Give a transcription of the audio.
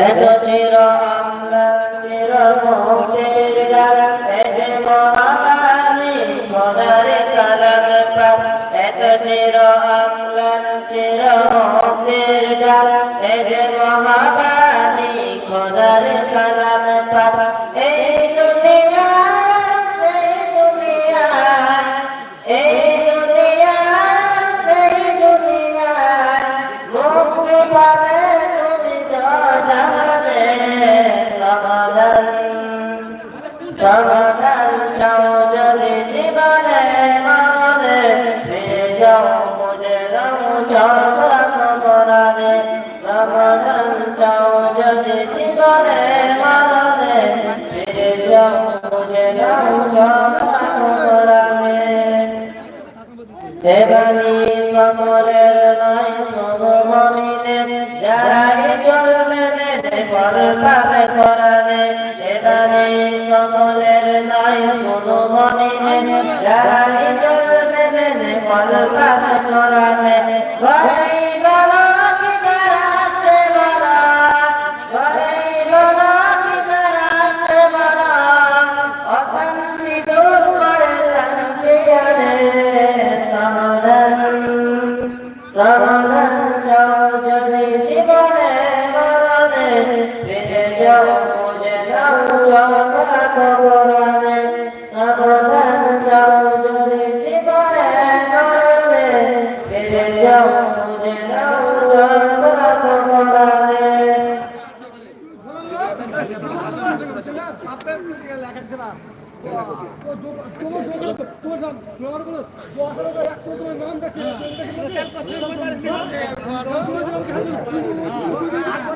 এক চির আমলা চির মোটের গাল এক মহামারী খোদার কালাম পাপ এক চির আমলা চির মোটের গাল এক মহামারী খোদার সমাধান সমাধান চাও যদি জীবনে মনে ফিরে যাও মুঝে রাম চন্দ্র করানে সমাধান চাও যদি জীবনে মনে ফিরে যাও মুঝে রাম চন্দ্র করানে এবারি সকলের নয় শুভমণিদের যারাই চলবে পর পাবে করানে এবারি সকলের নয় শুভমণিদের যারাই চলবে পর পাবে করানে ঘরেই বলো কি বেড়াতে বলো ঘরেই বলো কি ফিরে যাও বুঝে যাও চক্রা কবরণে সমাধান চাও যদি জীবনে মরণে ফিরে যাও যাও নাম